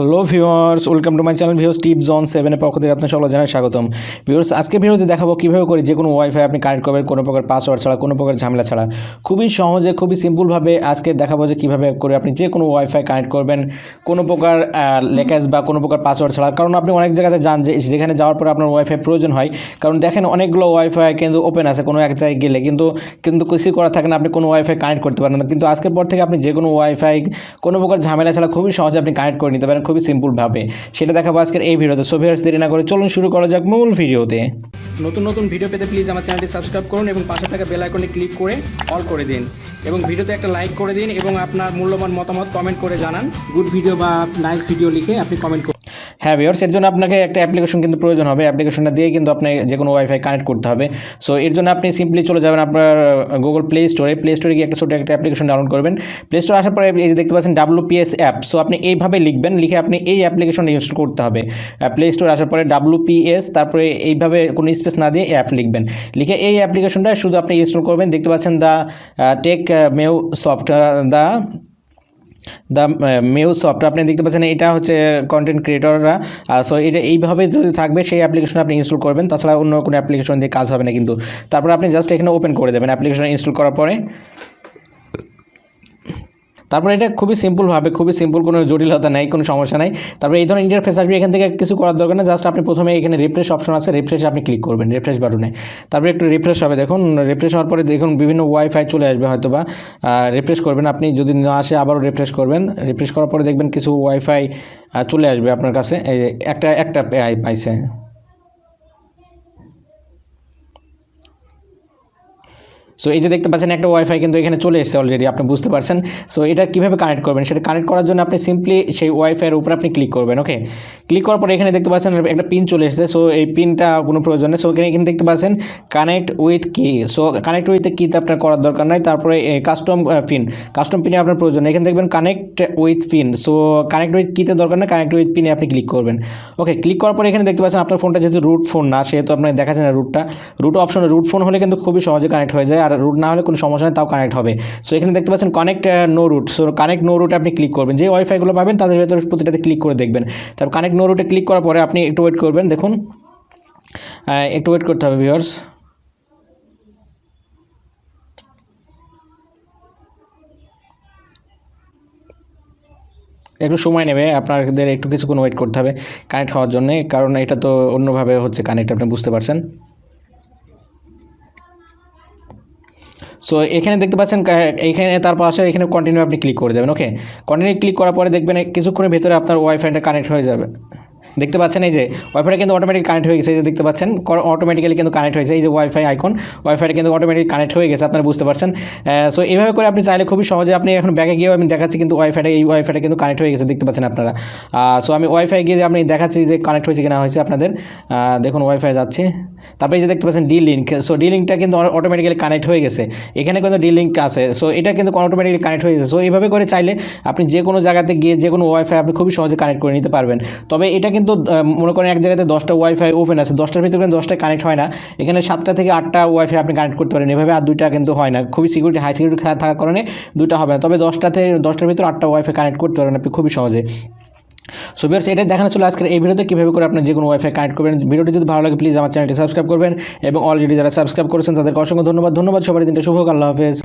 Hello viewers, welcome to my channel views tip জন সেভেনের পক্ষ থেকে আপনার সকল জানাই স্বাগতম। ভিউয়ার্স, আজকে ভিডিওতে দেখাবো কীভাবে করে যে কোনো ওয়াইফাই আপনি কানেক্ট করবেন, কোনো প্রকার পাসওয়ার্ড ছাড়া, কোনো প্রকার ঝামেলা ছাড়া। খুবই সহজে, খুবই সিম্পলভাবে আজকে দেখাবো যে কীভাবে করে আপনি যে কোনো ওয়াইফাই কানেক্ট করবেন, কোনো প্রকার লেকাজ বা কোনো প্রকার পাসওয়ার্ড ছাড়া। কারণ আপনি অনেক জায়গাতে যান যে যেখানে যাওয়ার পরে আপনার ওয়াইফাই প্রয়োজন হয়। কারণ দেখেন অনেকগুলো ওয়াইফাই কিন্তু ওপেন আছে কোনো এক জায়গায় গেলে। কিন্তু কিন্তু কিছু করা থাকে না, আপনি কোনো ওয়াইফাই কানেক্ট করতে পারেন না। কিন্তু আজকের পর থেকে আপনি যে কোনো ওয়াইফাই কোনো প্রকার ঝামেলা ছাড়া খুবই সহজে আপনি কানেক্ট করে নিতে পারেন। খুবই সিম্পলভাবে সেটা দেখাবো আজকের এই ভিডিওতে। সো ভিউয়ার্স দেরি না করে চলুন শুরু করা যাক মূল ভিডিওতে। নতুন নতুন ভিডিও পেতে প্লিজ আমার চ্যানেলটি সাবস্ক্রাইব করুন এবং পাশে থাকা বেল আইকনে ক্লিক করে অল করে দিন। এবং ভিডিওতে একটা লাইক করে দিন এবং আপনার মূল্যবান মতামত কমেন্ট করে জানান। গুড ভিডিও বা নাইস ভিডিও লিখে আপনি কমেন্ট করুন। হ্যাঁ ভিওর্স এর জন্য আপনাকে একটা অ্যাপ্লিকেশন কিন্তু প্রয়োজন হবে। অ্যাপ্লিকেশনটা দিয়ে কিন্তু আপনি যে কোনো ওয়াইফাই কানেক্ট করতে হবে। সো এর জন্য আপনি সিম্পলি চলে যাবেন আপনার গুগল প্লে স্টোরে প্লে স্টোরে গিয়ে একটা ছোটো একটা অ্যাপ্লিকেশন ডাউনলোড করবেন। প্লে স্টোরে আসার পরে এই যে দেখতে পাচ্ছেন ডাব্লুপিএস অ্যাপ সো আপনি এইভাবে লিখবেন, লিখে আপনি এই অ্যাপ্লিকেশনটা ইনস্টল করতে হবে। প্লে স্টোরে আসার পরে ডাব্লুপিএস তারপরে এইভাবে কোনো স্পেস না দিয়ে অ্যাপ লিখবেন। লিখে এই অ্যাপ্লিকেশনটা শুধু আপনি ইনস্টল করবেন। দেখতে পাচ্ছেন দ্য টেক মেউ সফট দ্য দ্য মেউ সফট আপনি দেখতে পাচ্ছেন এটা হচ্ছে কন্টেন্ট ক্রিয়েটররা সো এটা এইভাবে যদি থাকবে, সেই অ্যাপ্লিকেশন আপনি ইনস্টল করবেন। তাছাড়া অন্য কোনো অ্যাপ্লিকেশন দিয়ে কাজ হবে না কিন্তু। তারপর আপনি জাস্ট এখানে ওপেন করে দেবেন অ্যাপ্লিকেশন ইনস্টল করার পরে। তারপরে এটা খুবই সিম্পলভাবে খুবই সিম্পল কোনো জটিলতা নেই, কোনো সমস্যা নেই। তারপরে এই ধরনের ইন্টারফেস আসবে, এখান থেকে কিছু করার দরকার না জাস্ট আপনি প্রথমে এখানে রিফ্রেশ অপশন আছে রিফ্রেশ আপনি ক্লিক করবেন রিফ্রেশ বাটনে তারপরে একটু রিফ্রেশ হবে, দেখুন রিফ্রেশ হওয়ার পরে দেখুন বিভিন্ন ওয়াইফাই চলে আসবে হয়তো বা রিফ্রেশ করবেন আপনি, যদি না আসে আবারও রিফ্রেশ করবেন। রিফ্রেশ করার পরে দেখবেন কিছু ওয়াইফাই চলে আসবে আপনার কাছে একটা একটা পাইছে সো এই যে দেখতে পাচ্ছেন একটা ওয়াইফাই কিন্তু এখানে চলে এসেছে অলরেডি আপনি বুঝতে পারছেন। সো এটা কীভাবে কানেক্ট করবেন? সেটা কানেক্ট করার জন্য আপনি সিম্পলি সেই ওয়াইফাইয়ের উপর আপনি ক্লিক করবেন ওকে ক্লিক করার পরে এখানে দেখতে পাচ্ছেন একটা পিন চলে এসেছে সো এই পিনটা কোনো প্রয়োজন নেই। সো এখানে এখানে দেখতে পাচ্ছেন connect with key so connect with কিতে আপনার করার দরকার নাই। তারপরে কাস্টম পিন কাস্টম পিনে আপনার প্রয়োজন এখানে দেখবেন connect with pin so connect with কিতে দরকার না কানেক্ট উইথ পিনে আপনি ক্লিক করবেন ওকে ক্লিক করার পরে এখানে দেখতে পাচ্ছেন আপনার ফোনটা যেহেতু রুট ফোন না, সেহেতু আপনার দেখাচ্ছে না রুটটা রুট অপশন রুট ফোন হলে কিন্তু খুবই সহজে কানেক্ট হয়ে যায়। আর রুট না হলে কোনো সমস্যা নেই, তাও কানেক্ট হবে। সো এখানে দেখতে পাচ্ছেন connect no root so connect no রুটে আপনি ক্লিক করবেন। যে ওয়াইফাইগুলো পাবেন, তাদের ভেতরে প্রতিটাতে ক্লিক করে দেখবেন। তারপর কানেক্ট নো রুটে ক্লিক করার পরে আপনি একটু ওয়েট করবেন, দেখুন। একটু ওয়েট করতে হবে ভিউয়ার্স একটু সময় নেবে, আপনাদের একটু কিছুক্ষণ ওয়েট করতে হবে কানেক্ট হওয়ার জন্যে, কারণ এটা তো অন্যভাবে হচ্ছে কানেক্ট আপনি বুঝতে পারছেন। সো এখানে দেখতে পাচ্ছেন এখানে তার পাশে এখানে কন্টিনিউ আপনি ক্লিক করে দেবেন ওকে কন্টিনিউ ক্লিক করার পরে দেখবেন, কিছুক্ষণের ভেতরে আপনার ওয়াইফাইটা কানেক্ট হয়ে যাবে। দেখতে পাচ্ছেন এই যে ওয়াইফাইটা কিন্তু অটোমেটিক কানেক্ট হয়ে গেছে, এই যে দেখতে পাচ্ছেন অটোমেটিক্যালি কিন্তু কানেক্ট হয়েছে, এই যে ওয়াইফাই আইকন ওয়াইফাইটা কিন্তু অটোমেটিক কানেক্ট হয়ে গেছে, আপনারা বুঝতে পারছেন। সো এইভাবে করে আপনি চাইলে খুবই সহজে আপনি এখন ব্যাগে গিয়েও আমি দেখাচ্ছি কিন্তু ওয়াইফাইটা এই ওয়াইফাইটা কিন্তু কানেক্ট হয়ে গেছে, দেখতে পাচ্ছেন আপনারা। সো আমি ওয়াইফাই গিয়ে আপনি দেখাচ্ছি যে কানেক্ট হয়েছে কিনা হয়েছে আপনাদের। দেখুন ওয়াইফাই যাচ্ছে। তারপরে যে দেখতে পাচ্ছেন ডি লিঙ্ক সো ডি লিঙ্কটা কিন্তু অটোমেটিক্যালি কানেক্ট হয়ে গেছে। এখানে কিন্তু ডি লিঙ্ক আছে সো এটা কিন্তু অটোমেটিক্যালি কানেক্ট হয়ে গেছে। সো এইভাবে করে চাইলে আপনি যে কোনো জায়গাতে গিয়ে যে কোনো ওয়াইফাই আপনি খুবই সহজে কানেক্ট করে নিতে পারবেন। তবে এটা কিন্তু মনে করেন এক জায়গাতে দশটা ওয়াইফাই ওপেন আছে, দশটার ভিতরে কিন্তু দশটা কানেক্ট হয় না। এখানে সাতটা থেকে আটটা ওয়াইফাই আপনি কানেক্ট করতে পারেন, এভাবে আর দুইটা কিন্তু হয় না। খুবই সিকিউরিটি হাই সিকিউরিটি থাকার কারণে দুইটা হবে না। তবে দশটা থেকে দশটার ভিতরে আটটা ওয়াইফাই কানেক্ট করতে পারেন আপনি খুবই সহজে। সো বিয়ার্স এটাই দেখানো ছিল আজকের এই ভিডিওতে, কীভাবে করে আপনার যে কোনো ওয়াইফাই কানেক্ট করবেন। ভিডিওটি যদি ভালো লাগে প্লিজ আমার চ্যানেলটি সাবস্ক্রাইব করবেন এবং অলরেডি যারা সাবস্ক্রাইব করেছেন, তাদেরকে অসংখ্য ধন্যবাদ। ধন্যবাদ সবাই দিনটা শুভ আল্লাহ হাফেজ।